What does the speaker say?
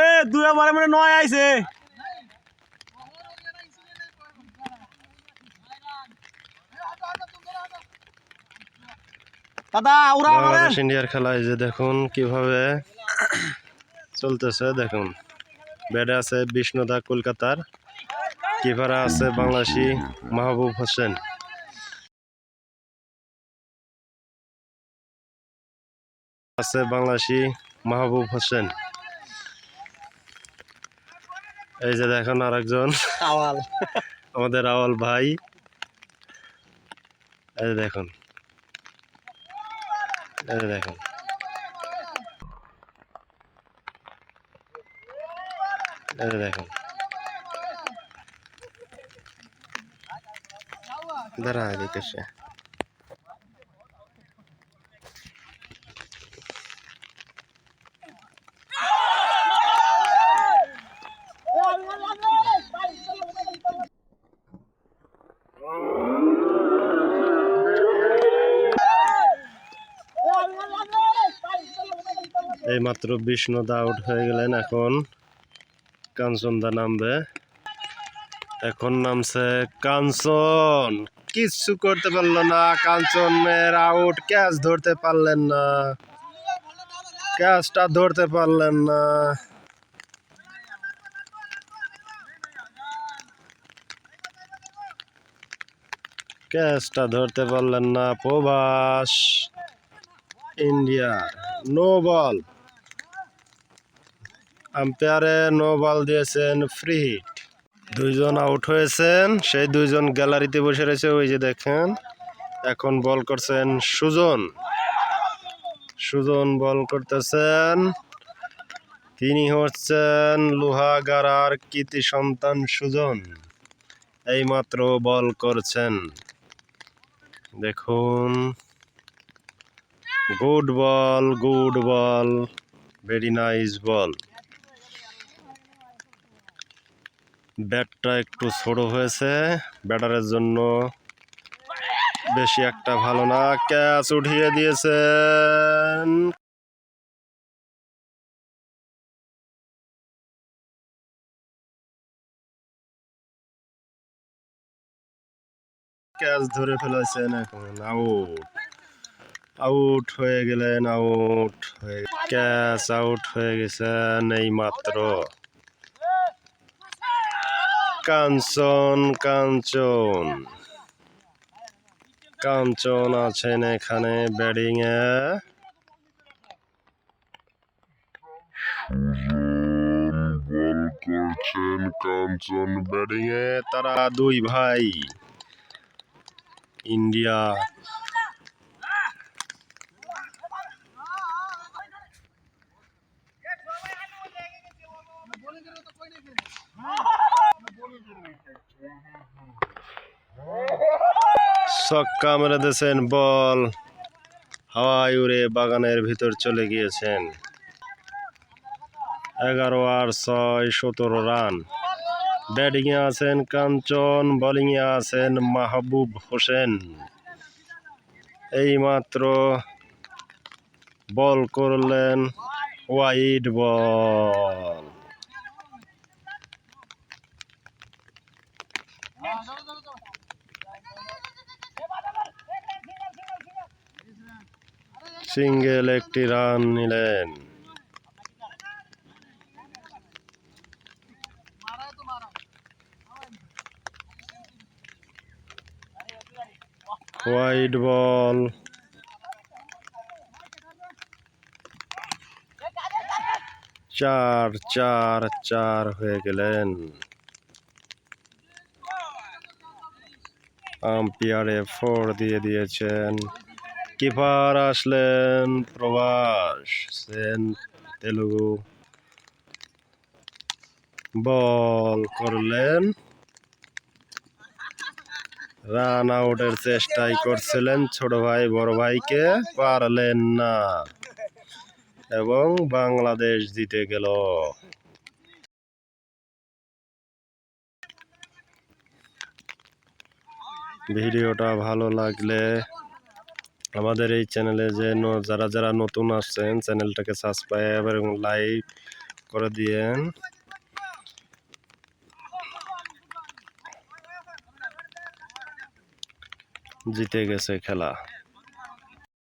এ দুই বারে মানে নয় আইছে। দাদা ওরা বাংলাদেশ ইন্ডিয়ার খেলায় যে দেখুন কীভাবে চলতেছে দেখুন। ব্যাটে আছে বিষ্ণুদা কলকাতার কিপারে আছে বাংলাদেশি মাহবুব হোসেন। আছে বাংলাদেশি মাহবুব হোসেন। এই যে দেখুন আরেকজন। আওয়াল। আমাদের আওয়াল ভাই। এই যে দেখুন। এই যে দেখুন। এই যে দেখুন। দাঁড়া দিতেছে এই মাত্র বিষ্ণুদা আউট হয়ে গেলেন এখন। কাঞ্চনদা নামবে। এখন নামছে কাঞ্চন। কিচ্ছু করতে পারল না। কাঞ্চনের আউট। ক্যাচ ধরতে পারলেন না। ক্যাচটা ধরতে পারলেন না। ক্যাচটা ধরতে পারলেন না Prabhas. India no ball. আম্পায়ারে no ball দিয়েছেন ফ্রি হিট দুইজন আউট হয়েছেন, সেই দুইজন গ্যালারিতে বসে রয়েছে, ওই যে দেখেন, এখন বল করছেন সুজন। সুজন বল করতেছেন, তিনি হচ্ছেন লোহাগাড়ার কৃতি সন্তান সুজন। এইমাত্র বল করছেন। দেখুন good ball good ball very nice ball ব্যাটটা একটু ছোট হয়েছে। ব্যাটারের জন্য বেশি একটা ভালো না। ক্যাচ উঠিয়ে দিয়েছেন। ক্যাচ ধরে ফেলেছেন এখন। আউট। আউট হয়ে গেলেন, আউট হয়ে ক্যাচ আউট হয়ে গেছেন এই মাত্র কাঞ্চন কাঞ্চন। কাঞ্চন আছেন এখানে ব্যাটিং এ করছেন কাঞ্চন ব্যাটিং এ তারা দুই ভাই। ইন্ডিয়া ছক্কা মেরে দিয়েছেন, বল। হাওয়ায় উড়ে বাগানের ভিতর চলে গিয়েছেন। এগারো আর ছয়, সতেরো রান। ব্যাটিংয়ে আছেন কাঞ্চন, বোলিংয়ে আছেন মাহবুব হোসেন। এইমাত্র বল করলেন ওয়াইড বল। সিঙ্গেল একটি রান নিলেন। হোয়াইট বল চার চার চার হয়ে গেলেন। আম্পায়ারে ফোর দিয়ে দিয়েছেন। কিপার আসলেন প্রবাস সেন তেলুগু। বল করলেন। রান আউটের চেষ্টাই করছিলেন ছোট ভাই, বড় ভাইকে। পারলেন না। এবং বাংলাদেশ জিতে গেল। ভিডিওটা ভালো লাগলে আমাদের এই চ্যানেলে যে যারা যারা নতুন আসছেন চ্যানেলটাকে সাবস্ক্রাইব এবং লাইক করে দিয়েন। জিতে গেছে খেলা।